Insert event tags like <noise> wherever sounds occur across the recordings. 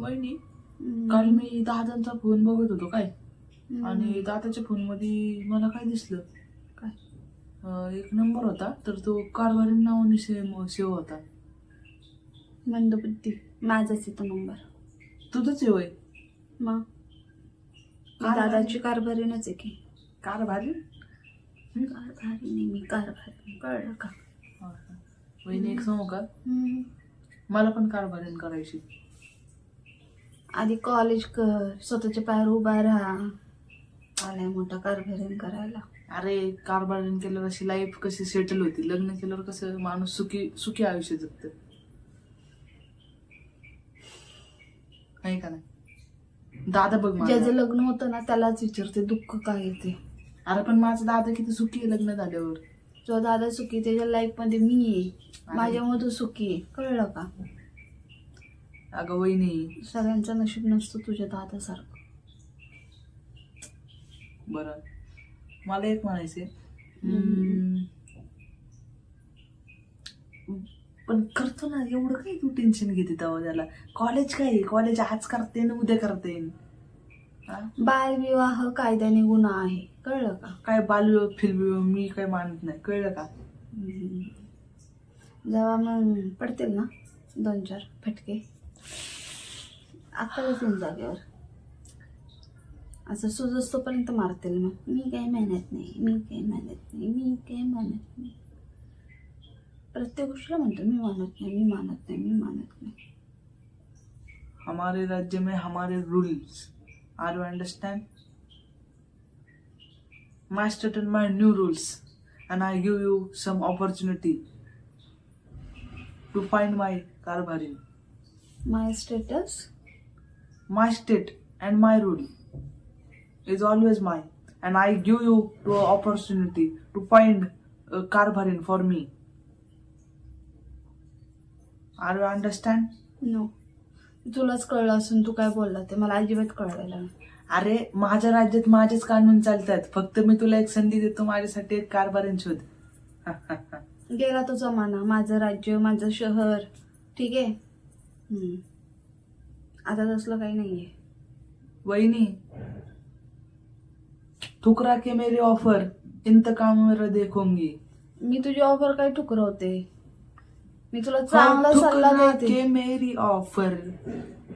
वहिनी. काल मी दादांचा फोन बघत होतो काय. आणि दादाच्या फोनमध्ये मला काय दिसलं? काय? अं, एक नंबर होता तर तो कारभारी नावाने सेव सेव होता. मंदबुद्धी माझाच येतो नंबर तुझंच आहे वय? मग? कारभारी? दादाची कारभारीनच आहे की. कारभारी? कारभारी नाही मी कारभारी कळलं का. वहिनी एक सांगू का. मला पण कारभारीन करायची. आधी कॉलेज कर स्वतःच्या पायावर उभा राहा. आलाय मोठा कारभारीन करायला. अरे कारभारीन केल्यावर अशी लाईफ कशी सेटल होती? लग्न केल्यावर कसं माणूस सुखी सुखी आयुष्य जगत? नाही का नाही? दादा बघ. ज्याचं लग्न होतं ना त्यालाच विचारते दुःख काय येते अरे पण माझा दादा किती सुखी आहे लग्न झाल्यावर. जो दादा सुखी त्याच्या लाईफमध्ये मी आहे. माझ्यामुळे तू सुखी आहे. कळलं का? अगं वहिनी सगळ्यांचं नशीब नसतं तुझ्या दादासारखं. बरं. मला एक. हम्म, पण करतो ना एवढं काय तू टेन्शन घेते तेव्हा त्याला? कॉलेज काय? कॉलेज आज करते ना उद्या करते? बालविवाह कायद्याने गुन्हा आहे. कळलं का? काय बालविवाह फिल्मविवाह मी काय मानत नाही. कळलं का. जेव्हा मग पडतील ना दोन चार फटके? आता येईल जागेवर. असं सुजस्तोपर्यंत मारतील मग. मी काही मेहनत नाही मी काही मेहनत नाही मी काही मेहनत नाही. प्रत्येक गोष्टीला म्हणतो मी मानत नाही मी मानत नाही मी मानत नाही. हमारे राज्य में हमारे rules are you understand my state and my new rules. And I give you some opportunity to find my Karbarin. My status My state and my rule is always mine. And I give you to opportunity to find a Karbarin for me. Are you understand? No तुलाच कळलं असून तू काय बोलला ते? मला अजिबात कळलेलं नाही. अरे माझ्या राज्यात माझेच कानून चालतात. फक्त मी तुला एक संधी देतो माझ्यासाठी एक कारभारीन शोध. <laughs> गेला तो जमाना माझं राज्य माझं शहर. ठीक आहे? हम्म. आता तसलं काही नाहीये. वहिनी ठुकरा के मेरी ऑफर इंतकाम मेरा देखूंगी. मी तुझी ऑफर काय ठुकरवते? मी तुला चांगला सल्ला ठुकरा देते. के मेरी ऑफर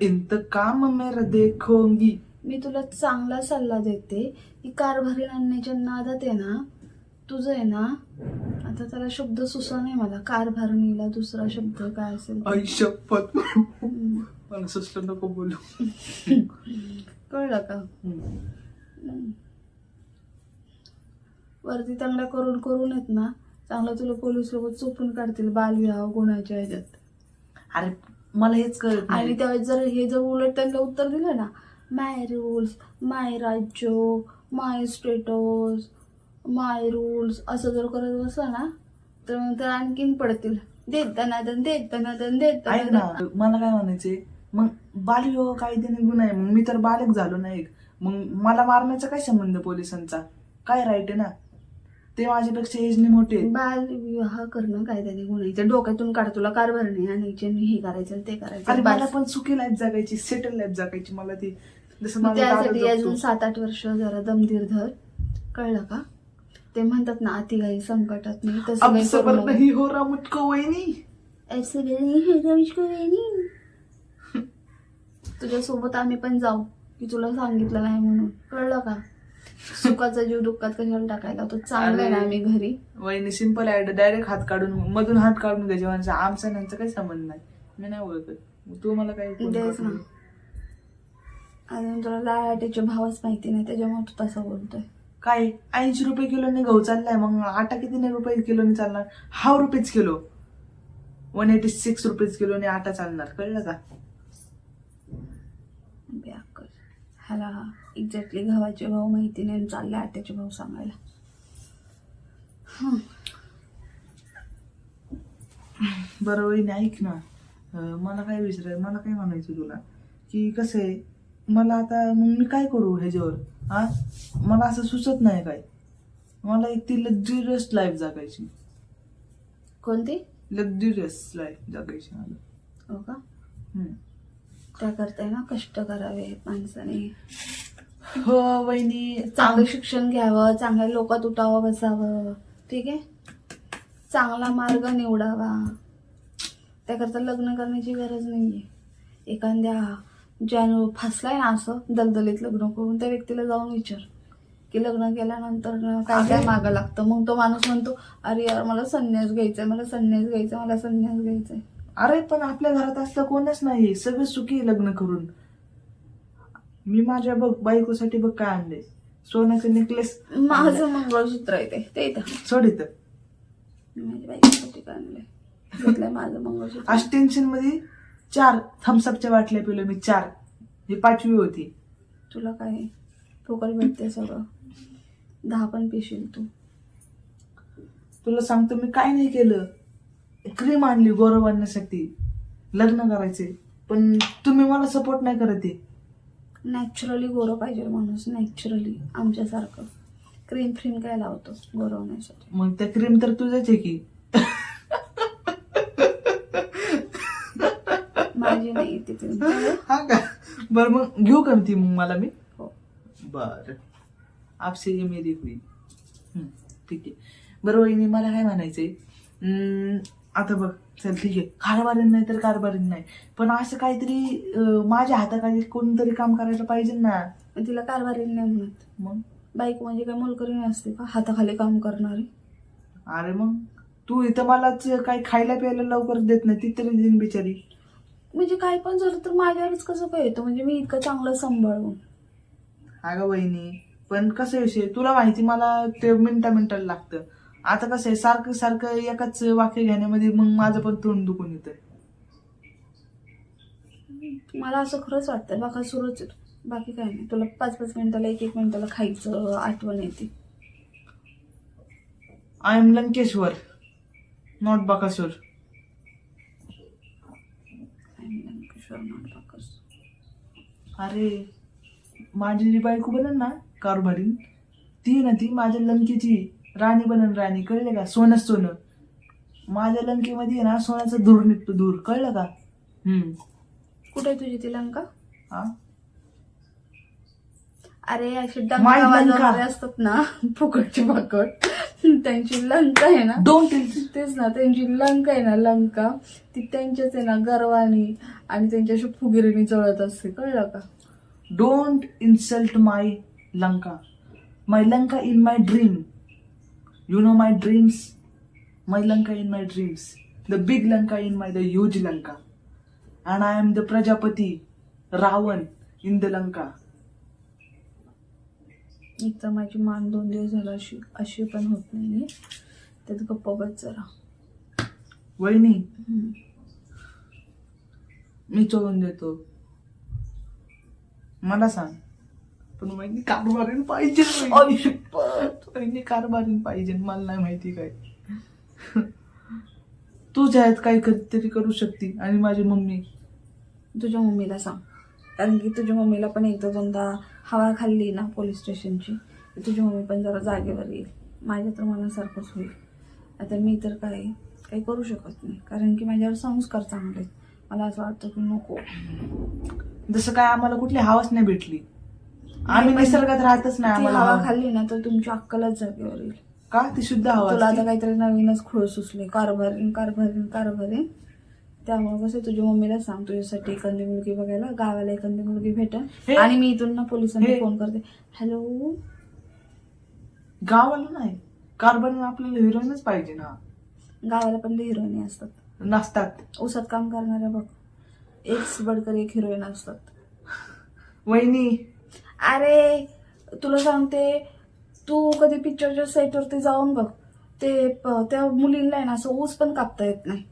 इंतकाम मेरा देखूंगी. मी तुला चांगला सल्ला देते. की कारभारी आणण्याच्या नादात आहे ना तुझं आहे ना आता त्याला शब्द सुसा नाही मला. कारभारणीला दुसरा शब्द काय असेल. आई शपथ. हम्म. मला सुचलं नको बोलू. कळलं का? हम्म. वरती तांगड्या करून करून येत ना चांगलं तुला पोलीस लोक चोपून काढतील बालविवाह गुन्ह्याच्या ह्याच्यात. अरे मला हेच कळत आणि नाही त्यावेळेस जर हे जर उलट त्यांना उत्तर दिलं ना माय रूल्स माय राज्य माय स्टेटस माय रूल्स असं जर करत बसला ना तर मग तर आणखीन पडतील. देत दनादन देत दनादन देत ऐक दनादन. ना मला काय म्हणायचे मग बालविवाह कायद्याने गुन्हा आहे. मग मी तर बालक झालो नाही एक. मग मला मारण्याचा काय संबंध पोलिसांचा? काय राईट आहे ना? ते माझ्यापेक्षा एजने मोठे आहेत. बालविवाह करणं कायद्याने गुन्ह्याचं डोक्यातून काढ तुला कारभारणी आणायची आणि हे करायचं आणि ते अरे करायचं मला बस. पण सुखी लाईफ जगायची सेटल लाईफ जगायची. मला ती जसं मग माझा दादा त्यासाठी अजून जगतो. सात आठ वर्ष जरा दमदीर धर. कळलं का? ते म्हणतात ना अति काही संकटात नाही तसं अब काही करू सबर नको. नहीं हो मुझको वहिनी. ऐसे नहीं है रमेश को वेणी. तुझ्यासोबत आम्ही पण जाऊ की तुला सांगितलं नाही म्हणून. कळलं का? सुखाचा जीव दुःखात कशाला टाकायला तो चांगला आहे ना. आम्ही घरी. वहिनी सिंपल आहे डायरेक्ट हात काढून मधून हात काढून घ्यायचे म्हणजे आमचा आणि यांचा काही संबंध नाही. मी नाही ओळखत. मग तू मला काय फोन तेच ना. करतो? अजून तुला लाळाट्याचे भावच माहिती नाही त्याच्यामुळे तू तसं बोलतोय. काय? ऐंशी रुपये किलोने गहू चाललाय मग आटा किती रुपये किलोने चालणार? हाव रुपयेच किलो. वन एटी सिक्स रुपीज किलोने आटा चालणार. कळलं का? ह्याला एक्झॅक्टली गव्हाचे भाव माहिती नाही चालले आट्याचे भाव सांगायला. बरं वहिनी ऐक ना. अं, मला काय विचाराय मला काय म्हणायचं तुला? की कसं आहे मला आता मग मी काय करू ह्याच्यावर? हा मला असं सुचत नाही काय. मला एक ती लक्झुरियस लाईफ जगायची. कोणती? लक्झुरियस लाईफ जगायची मला. हो का? हम्म. त्या करताय ना कष्ट करावे माणसाने. हो वहिनी चांगलं शिक्षण घ्यावं चांगल्या लोकात उठावं बसावं. ठीक आहे? चांगला मार्ग निवडावा. त्याकरता लग्न करण्याची गरज नाहीये. एखाद्या ज्यानं फासलाय ना असं दलदलीत लग्न करून त्या व्यक्तीला जाऊन विचार. की लग्न केल्यानंतर काय काय. मागं लागतं? मग तो माणूस म्हणतो अरे यार मला संन्यास घ्यायचाय मला संन्यास घ्यायचा मला संन्यास घ्यायचाय. अरे पण आपल्या घरात असलं कोणच नाही. सगळे सुखी लग्न करून. मी माझ्या बघ बायकोसाठी बघ काय आणले सोन्याचं नेकलेस माझं मंगळसूत्र आहे ते. ते इथं. सोड इथं. माझ्या बाईसाठी काय आणलंय? घेतलंय माझं मंगळसूत्र. आज टेन्शनमध्ये चार थम्सअपच्या बाटल्या पिलो मी चार. ही पाचवी होती. तुला काय? फुकट भेटते सगळं. दहा पण पिशील तू. तुला सांगतो मी काय नाही केलं. क्रीम आणली गौरव आणण्यासाठी लग्न करायचे. पण तुम्ही मला सपोर्ट नाही करत आहे. नॅचरली गोरं पाहिजे माणूस नॅचरली आमच्यासारखं. क्रीम फ्रीम काय लावतो गोरवण्यासाठी मग त्या क्रीम तर तुझ्याच आहे की. माझी नाही ती क्रीम हा का? बरं मग घेऊ का ती मग मला मी? हो. बर. आपसे ये मेरी हुई. हम्म, ठीक आहे. बरं वहिनी मला काय म्हणायचंय? आता बघ चल ठीक आहे. कारभारीन नाही तर कारभारीन नाही. पण असं काहीतरी अं, माझ्या हाताखाली कोणतरी काम करायला पाहिजे ना. तिला कारभारी नाही म्हणत. मग? बाईक म्हणजे काय मोलकरी नसते का? हाताखाली काम करणारी. अरे मग? तू इथं मलाच काही खायला प्यायला लवकर देत नाही ती तरी देईन बिचारी. म्हणजे काय पण झालं तर माझ्यावरच कसं काय येतं म्हणजे मी इतकं चांगलं सांभाळून. अगं वहिनी पण कसं विषय? तुला माहिती मला ते मिनटा मिनिटाला लागतं. आता कसं आहे सारखं सारखं एकाच वाक्य घेण्यामध्ये मग माझं पण तोंड दुखून येतं मला असं खरंच वाटतं बाका सुरूच आहे. बाकी काय नाही. तुला पाच पाच मिनिटाला एक एक मिनिटाला खायचं आठवण येते. I am Lankeshwar not Bakasur. नाटकच अरे माझी जी बायको बनन ना कारभारी ती ना ती माझ्या लंकेची. राणी बनन राणी कळलं का? सोनंच सोनं. माझ्या लंकेमध्ये ना सोन्याचं धूर निघतो धूर. कळलं का? हम्म. कुठे आहे तुझी ती लंका? हा? अरे अशी माय डंका लंका. वाजवणारे असतात ना फुकटची फकट. त्यांची लंका आहे ना डोंट टेल तेच ना त्यांची लंका आहे ना लंका. ती त्यांच्याच आहे ना गर्वानी आणि त्यांच्याशी फुगिरीने जळत असते. कळलं का? Don't insult my Lanka. My Lanka in my dream you know my dreams my Lanka in my dreams the big Lanka in my the huge Lanka and I am the Prajapati Ravan in the Lanka एक तर माझी मान दोन दिवस झाला अशी अशी पण होत नाही त्यात गप्प बस जरा. वहिनी हम्म. मी चोळून देतो. मला सांग. पण वहिनी कारभारीन पाहिजे. वहिनी. वहिनी कारभारीन पाहिजे मला नाही माहिती काय. तुझ्या आहेत काही तरी करू शकते आणि माझी मम्मी. तुझ्या मम्मीला सांग. कारण की तुझ्या मम्मीला पण एकदा दोनदा हवा खाल्ली ना पोलीस स्टेशनची तुझी मम्मी पण जरा जागेवर येईल. माझ्या तर मनासारखंच होईल. आता मी तर काय काही करू शकत नाही. कारण की माझ्यावर संस्कार चांगले आहेत. मला असं वाटतं की नको. जसं काय आम्हाला कुठली हवाच नाही भेटली. आम्ही निसर्गात राहतच नाही ती आम्हाला. हवा हवा. खाल्ली ना तर तुमची अक्कलच जागेवर येईल का? ती शुद्ध हवा तुला असते. आता काहीतरी नवीनच खुळ सुचले. कारभारीन कारभारीन कारभारीन. त्यामुळे कसं तुझ्या मम्मीला सांग तुझ्यासाठी एखादी मुलगी बघायला गावाला एखादी मुलगी भेटेल. हे- आणि मी इथून ना पोलिसांना हे- फोन करते. हॅलो? गावाला नाही. कार्बन आपल्याला हिरोईनच पाहिजे ना. गावाला पण हिरोईन असतात. नसतात. उसात काम करणाऱ्या बघ. एक बडकर एक हिरोईन असतात. वहिनी अरे तुला सांगते तू कधी पिक्चरच्या सेटवरती जाऊन बघ. ते त्या मुलींना आहे ना असं ऊस पण कापता येत नाही.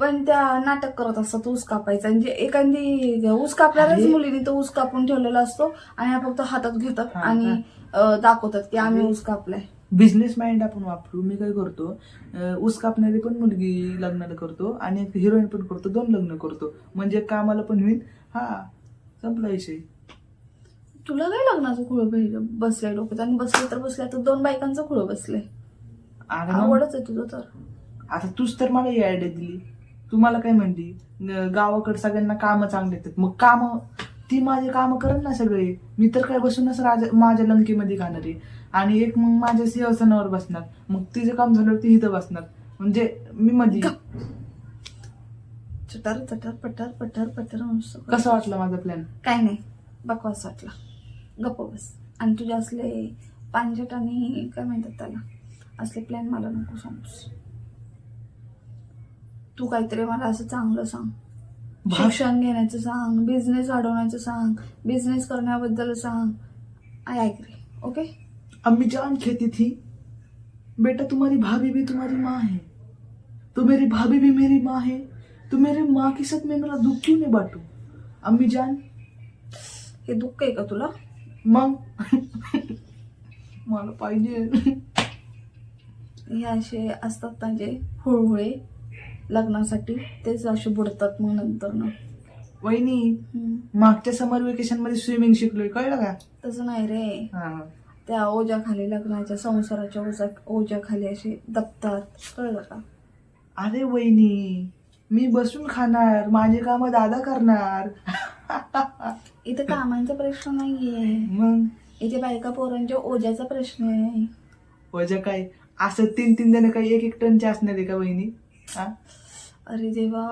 पण त्या नाटक करत असतात ऊस कापायचं. म्हणजे एखादी ऊस कापणाऱ्याच अरे. मुलीने तो ऊस कापून ठेवलेला असतो आणि ह्या फक्त हातात घेतात हा, आणि दाखवतात की आम्ही. ऊस कापलाय. बिझनेस माइंड आपण वापरू. मी काय करतो ऊस कापणारी पण मुलगी लग्नाला करतो आणि एक हिरोईन पण करतो दोन लग्न करतो. म्हणजे कामाला पण होईल. हा संपला विषय. तुला काय लग्नाचं खुळ बसलंय डोक्यात. आणि बसले तर बसल्या तर दोन बायकांचं खुळ बसलंय. मग? आवडच आहे तुझं तर. आता तूच तर मला ही आयडिया दिली. तुम्हाला काय म्हणली? न- गावाकडे सगळ्यांना कामं चांगले येतात. मग काम ती माझे कामं करेल ना सगळे. मी तर काय बसूनच राजा माझ्या लंकेमध्ये खाणार आहे. आणि एक मग माझ्या सिंहासनावर बसणार. मग तिचं काम झाल्यावर ती इथं बसणार. म्हणजे मी मध्ये चटर चटर पटर पटर पटर नुसतं कसं वाटलं माझा प्लॅन काय नाही. बकवास वाटला. गप्प बस. आणि तुझे असले पांजट आणि काय म्हणतात त्याला? असले प्लॅन मला नको सांगूस. तू काहीतरी मला असं चांगलं सांग. शिक्षण घेण्याचं सांग बिझनेस वाढवण्याचं सांग बिझनेस करण्याबद्दल सांग. आय ॲग्री ओके अम्मी जान कहती थी बेटा तुम्हारी भाभी भी तुम्हारी माँ है. तो मेरी भाभी भी मेरी माँ है. तो मेरे माँ के साथ मैं मेरा दुख क्यों नहीं बांटू अम्मी जान हे दुःख आहे का तुला? मग? मला पाहिजे. हे असे असतात ना जे हुळहुळे लग्नासाठी तेच असे बुडतात मग नंतर ना. वहिनी. मागच्या समर वेकेशनमध्ये स्विमिंग शिकलोय कळलं का? तसं नाही रे. हा. त्या ओझ्याखाली लग्नाच्या संसाराच्या ओझ्या ओझ्याखाली असे दबतात कळलं का? अरे वहिनी मी बसून खाणार माझे काम दादा करणार. <laughs> इथे कामांचा प्रश्न नाहीये. मग? इथे बायका पोरांच्या ओझ्याचा प्रश्न आहे. वजा काय? असं तीन तीन जण काही एक एक टनचे असणार आहे का वहिनी? हा? अरे देवा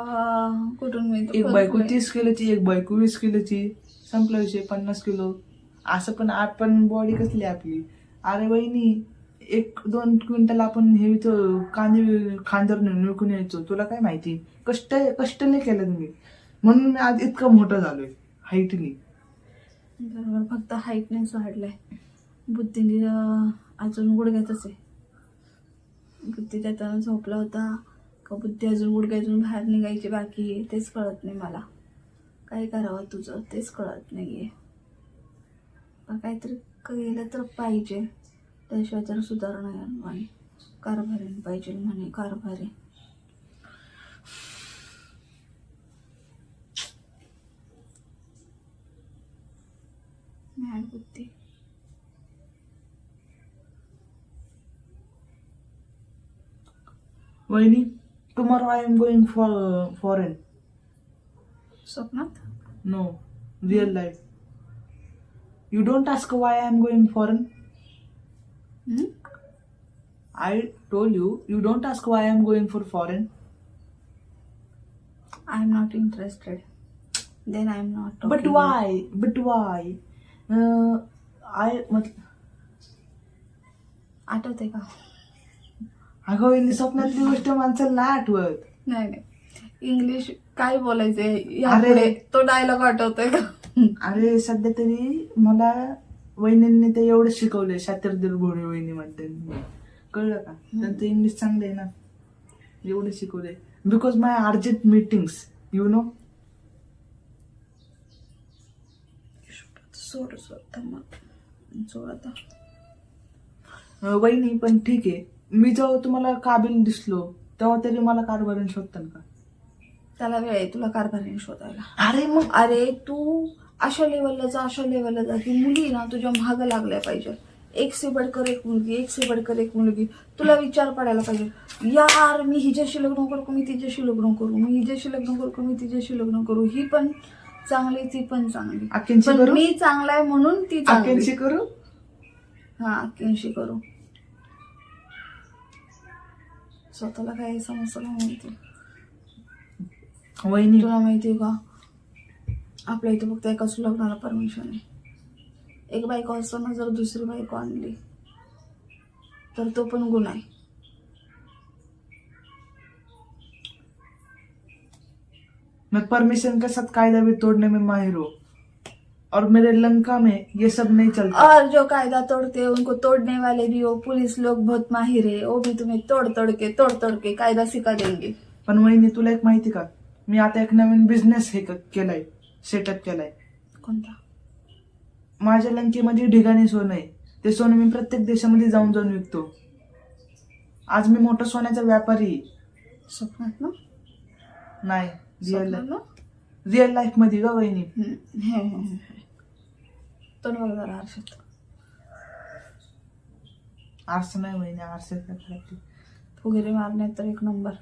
कुठून एक बायको तीस किलोची एक बायको वीस किलोची. संपला विषय पन्नास किलो. असं पण आपण बॉडी कसली आपली? अरे वहिनी एक दोन क्विंटल आपण हे इथं कांदे खांदर नेऊन विकून यायचो. तुला काय माहिती? कष्ट कष्ट नाही केलं तुम्ही. म्हणून मी आज इतका मोठा झालोय. हाईटनी बरोबर फक्त हाईटनेच वाढलाय. बुद्धीने अजून गुडघ्यातच आहे. बुद्धी त्याच्यानं झोपला होता. का बुद्धी अजून गुडघ्यातून बाहेर निघायची बाकी आहे तेच कळत नाही मला. काय करावं तुझं तेच कळत नाही आहे काहीतरी केलं तर पाहिजे. त्याशिवाय तर सुधारणा म्हणे कारभारी पाहिजे म्हणे कारभारी. मॅड बुद्धी वहिनी tomorrow I am going for foreign स्वप्नात no real life you don't ask why I am going foreign hmm? I told you, you don't ask why I'm going for foreign. I am not interested. Then I am not talking. But why? But why? Uh, I मत आठवते का? अगं वहिनी स्वप्नातली गोष्ट माणसाला नाही आठवत. नाही नाही. इंग्लिश काय बोलायचंय अरे. यापुढे? तो डायलॉग आठवतोय का? अरे सध्या तरी मला वहिनींनी ते एवढं शिकवलंय शातीर घोडे वहिनी म्हणते कळलं का? त्यांचं इंग्लिश चांगलं आहे ना. एवढं शिकवलंय. Because my urgent meetings you know सोड सोड थांबा. सोड आता. वहिनी पण ठीक आहे. मी जेव्हा तुम्हाला काबिल दिसलो तेव्हा तरी मला कारभारण शोधतात का? त्याला वेळ आहे तुला कारभारीने शोधायला. अरे मग. अरे तू अशा लेवलला जा अशा लेवलला जा की मुली ना तुझ्या महाग लागल्या पाहिजे. एक से बडकर एक मुलगी एक से बडकर एक मुलगी. तुला विचार पडायला पाहिजे. यार मी हिच्याशी लग्न करू मी तिच्याशी लग्न करू? मी हिच्याशी लग्न करू मी तिच्याशी लग्न करू? ही पण चांगली ती पण चांगली. अक्कींची पण करू? मी चांगला आहे म्हणून ती चांगली. करू? हा अक्कींशी करू. स्वतःला काही नाही माहिती. वहिनी. तुला माहिती आहे का? आपल्या इथे फक्त एकाच लग्नाला परमिशन आहे. एक बायको असताना जर दुसरी बायको आणली तर तो पण गुन्हा आहे. मैं परमिशन के साथ कायदा भी तोड़ने में माहिर हूँ। और मेरे लंका में ये सब नहीं चलता। और जो कायदा तोड़ते हैं उनको तोड़ने वाले भी हो पुलिस लोग बहुत माहिर है वो भी तुम्हें तोड़ तोड़ के तोड़ तोड़ के कायदा सिखा देंगे। पण वहिनी तुला एक माहिती का? मी आता एक नवीन बिझनेस हे क- केलाय सेटअप केलाय। कोणता? माझ्या लंकेमध्ये ढिगाणी सोनं आहे. ते सोनं मी प्रत्येक देशामध्ये जाऊन जाऊन विकतो. आज मी मोठा सोन्याचा व्यापारी आहे. स्वप्नात ना? नाही. रिअल ना रिअल लाईफमध्ये का वहिनी. तोंड बघ जरा आरशात. आरसा नाही वहिनी आरसा फुगेरे मारण्यात तर एक नंबर.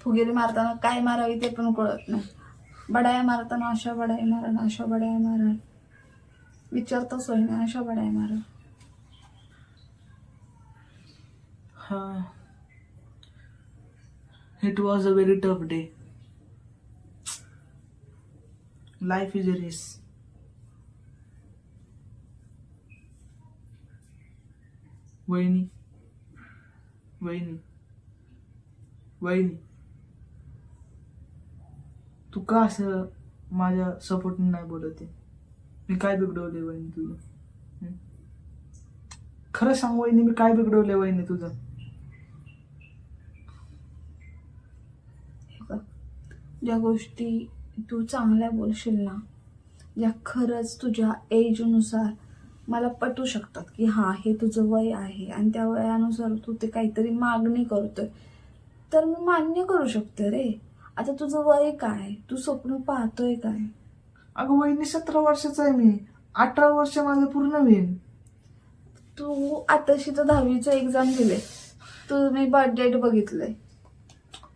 फुगेरी मारताना काय मारावी ते पण कळत नाही. बडाया मारताना अशा बडाया मारण अशा बडाया मारण. विचारताच होय नाही अशा बडाया मारण. हा. It was a very tough day life is a race वहिनी वहिनी वहिनी तू का असं माझ्या सपोर्टने नाही बोलत आहे? मी काय बिघडवले वहिनी तुझं? खरं सांग वहिनी मी काय बिघडवले वहिनी तुझं? ज्या गोष्टी तू चांगल्या बोलशील ना ज्या खरंच तुझ्या एजनुसार मला पटू शकतात की हा हे तुझं वय आहे आणि त्या वयानुसार तू ते काहीतरी मागणी करतोय. तर मी मान्य करू शकते रे. आता तुझं वय काय? तू स्वप्न पाहतोय काय? अगं वहिनी सतरा वर्षाचा आहे मी. अठरा वर्ष माझं पूर्ण होईल. तू आताशी तर दहावीचं एक्झाम दिले तू मी बर्थ डेट बघितलंय.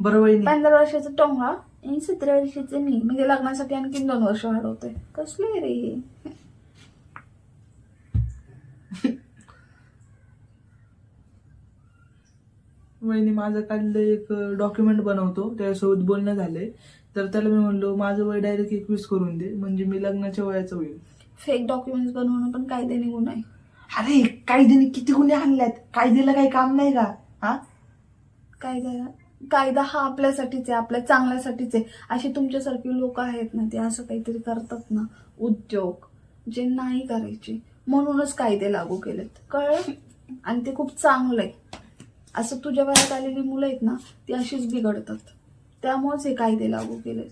बरं वहिनी. पंधरा वर्षाचा टोंगा. आणि सतरा वर्षाचे मी म्हणजे लग्नासाठी आणखीन दोन वर्ष वाढवते कसले रे हे? वहिनी माझं काढलं एक डॉक्युमेंट बनवतो त्याच्यासोबत बोलणं झालंय. तर त्याला मी म्हणलो माझं वय डायरेक्ट एकवीस करून दे म्हणजे मी लग्नाच्या वयाचं होईल. फेक डॉक्युमेंट्स बनवणं पण कायद्याने गुन्हा आहे. अरे कायद्याने किती गुन्हे आणल्यात? कायद्याला काही काम नाही का? हा? कायदा कायदा हा आपल्यासाठीच आहे आपल्या चांगल्यासाठीच आहे. अशी तुमच्यासारखी लोक आहेत ना ते असं काहीतरी करतात ना उद्योग जे नाही करायचे. म्हणूनच कायदे लागू केलेत. कळलं? आणि ते खूप चांगलं आहे. असं तुझ्या वयात आलेली मुलं आहेत ना ती अशीच बिघडतात. त्यामुळेच हे कायदे लागू केलेत.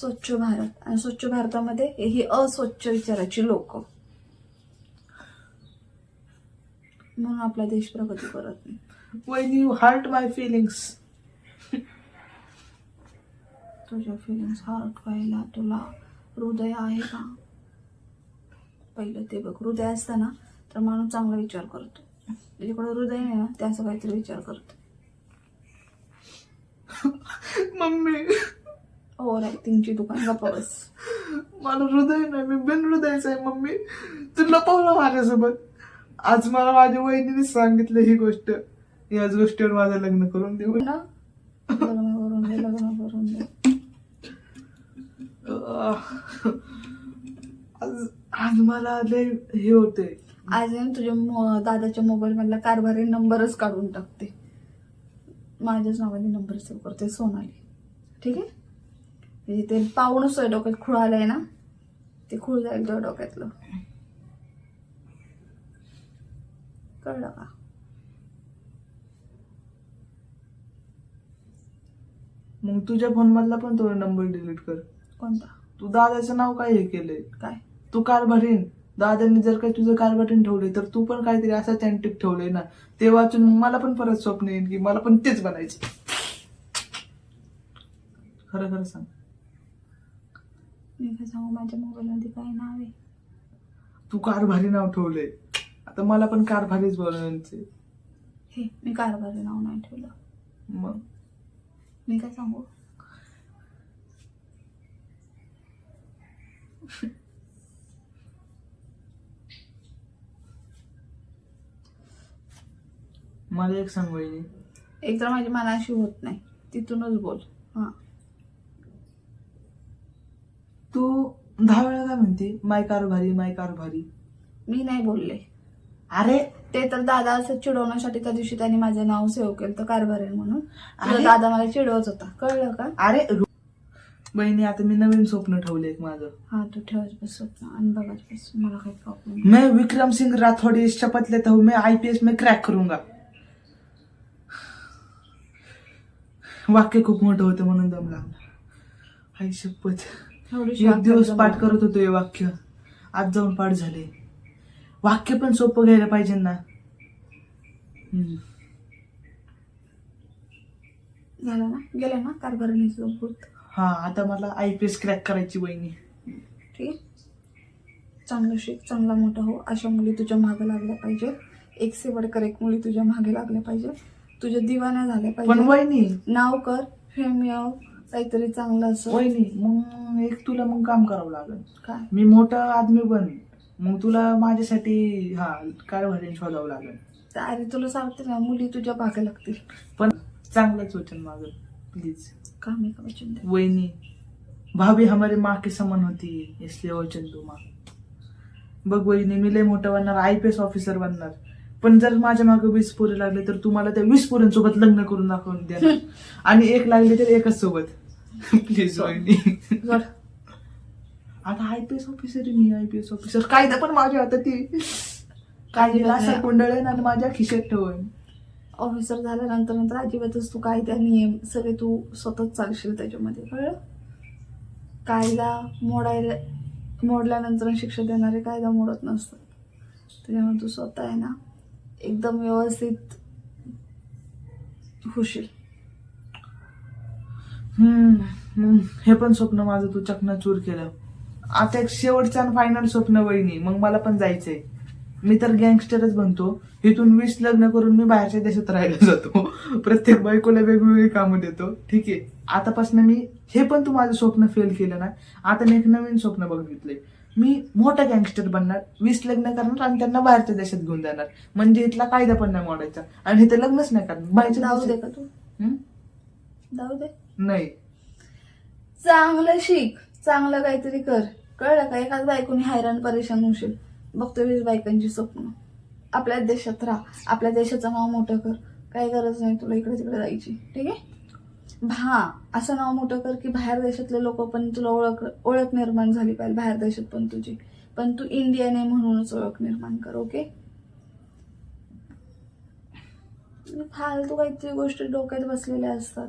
स्वच्छ भारत. आणि स्वच्छ भारतामध्ये ही अस्वच्छ विचाराची लोक. म्हणून आपला देश प्रगती करत नाही. वहिनी यू हार्ट माय फिलिंग्स तुझ्या फिलिंग्स हर्ट व्हायला तुला हृदय आहे का? पहिलं ते बघ. हृदय असताना तर माणूस चांगला विचार करतो. ज्याच्याकडे हृदय नाही ना ते असं काहीतरी विचार करतो. मम्मी. ओव्हर ऍक्टिंगची दुकान गप्पा बस. मला हृदय नाही मी बिन हृदयच आहे मम्मी. तू लपवलं माझ्यासोबत. आज मला माझ्या वहिनीने सांगितलं ही गोष्ट. याच गोष्टीवर माझं लग्न करून देऊ. ना लग्न करून दे लग्न करून दे. आज आज मला लय हे होते आज आहे ना तुझ्या मो- दादाच्या मोबाईल मधला कारभारी नंबरच काढून टाकते. माझ्याच नावाने नंबर सेव्ह करते सोनाली. ठीक आहे? म्हणजे ते पाहूनच तुझ्या डोक्यात खुळ आलंय ना? ते खुळ जाईल तुझ्या डोक्यातलं. कळलं का? मग तुझ्या फोन मधला पण तो नंबर डिलीट कर. कोणता? तू दादाचं नाव काय हे केलंय? काय? तू कारभारीन दादांनी जर काही तुझं कारभारीन ठेवले तर तू पण काहीतरी असं अँटिक ठेवलंय ना. ते वाचून मग मला पण परत स्वप्न येईल की मला पण तेच बनायचं खरं खरं सांग. मी काय सांगू? माझ्या मोबाईलमध्ये काय नाव आहे? तू कारभारी नाव ठेवलंय. आता मला पण कारभारीच बोलायचे हे मी कारभारी नाव नाही ठेवलं. मग? मी काय सांगू? मला एक सांग वहिनी. एक तर माझी मनाशी होत नाही. तिथूनच बोल. हां. तू दहा वेळा काय म्हणते? माय कारभारी माय कारभारी. मी नाही बोलले. अरे ते तर दादा असं चिडवण्यासाठी त्या दिवशी त्यांनी माझं नाव सेव्ह केलं तर कारभारी म्हणून. तुझा अरे. दादा मला चिडवत होता. कळलं का? अरे रु- बहिणी आता मी नवीन स्वप्न ठेवले एक माझं. हा तू ठेवत बस स्वप्न आणि बघत बस. मला काही प्रॉब्लेम मैं विक्रम सिंह राठौड़ इस शपथ लेता हूँ. मैं आईपीएस में क्रॅक करूंगा. वाक्य खूप मोठं होतं म्हणून दम लागला आई शपथ. एक दिवस पाठ करत होतो हे वाक्य. आज जाऊन पाठ झाले. वाक्य पण सोपं घ्यायला पाहिजे ना. झालं ना? गेलं ना कारभारी भूत हा आता मला आयपीएस क्रॅक करायची वहिनी. ठीक आहे. चांगलं शिक चांगला मोठा हो. अशा मुली तुझ्या मागे लागल्या पाहिजे. एक से बडकर एक मुली तुझ्या मागे लागल्या पाहिजे. तुझ्या दिवाण्या झाल्या पण पाहिजे वहिनी. नाव कर फेम याव काहीतरी चांगलं असं. वहिनी मग एक तुला मग काम करावं लागेल. काय? मी मोठा आदमी बन मग तुला माझ्यासाठी हा कारभारी शोधावं लागेल. तर अरे तुला सांगते ना मुली तुझ्या मागे लागतील. पण चांगलंच वचन माग प्लीज काम का वचन दे. वहिनी भाभी हमारी माँ के समान होती है इसलिए वचन दो माँ. बघ वहिनी मी लय मोठं बनणार आय पी एस ऑफिसर बनणार. पण जर माझ्या मागे वीस पोरे लागले तर तुम्हाला त्या वीस पोरांसोबत लग्न करून दाखवून देणार. <laughs> आणि एक लागले तर एकच सोबत. <laughs> प्लीज वहिनी. आता आय पी एस ऑफिसर मी आय पी एस ऑफिसर कायदा पण माझ्या हातात आहे. कायद्याला असं कुंडळेन आणि माझ्या खिशात ठेवेन ऑफिसर झाल्यानंतर नंतर अजिबातच तू कायदा नियम सगळे तू स्वतःच चालशील त्याच्यामध्ये कळलं? कायदा मोडायला मोडल्यानंतर शिक्षा देणारे कायदा मोडत नसतात. त्याच्यामुळे तू स्वतः आहे ना एकदम व्यवस्थित होशील. हम्म हे पण स्वप्न माझं तू चकनाचूर केलं. आता एक शेवटचं आणि फायनल स्वप्न वहिनी मग मला पण जायचंय. मी तर गँगस्टरच बनतो. इथून वीस लग्न करून मी बाहेरच्या देशात राहायला जातो. प्रत्येक बायकोला वेगवेगळी कामं देतो. ठीक आहे. आतापासून मी हे पण तू माझं स्वप्न फेल केलं ना आता मी एक नवीन स्वप्न बघितलंय. मी मोठा गँगस्टर बनणार वीस लग्न करणार आणि त्यांना बाहेरच्या देशात घेऊन जाणार. म्हणजे इथला कायदा पण नाही मोडायचा. आणि इथे लग्नच नाही करणार. जाऊ दे का तू? जाऊ दे. नाही. चांगलं शिक. चांगलं काहीतरी कर. कळलं का? एकाच बायकोनी हैराण परेशान होशील. बघतो वीस बायकांची स्वप्न. आपल्या देशात राहा. आपल्या देशाचं नाव मोठं कर. काही गरज नाही तुला इकडे तिकडे जायची. ठीक आहे? हा असं नाव मोठं कर की बाहेर देशातले लोक पण तुला ओळख ओळख निर्माण झाली पाहिजे. बाहेर देशात पण तुझी. पण तू इंडियन आहे म्हणूनच ओळख निर्माण कर ओके फालतू काहीतरी गोष्टी डोक्यात बसलेल्या असतात.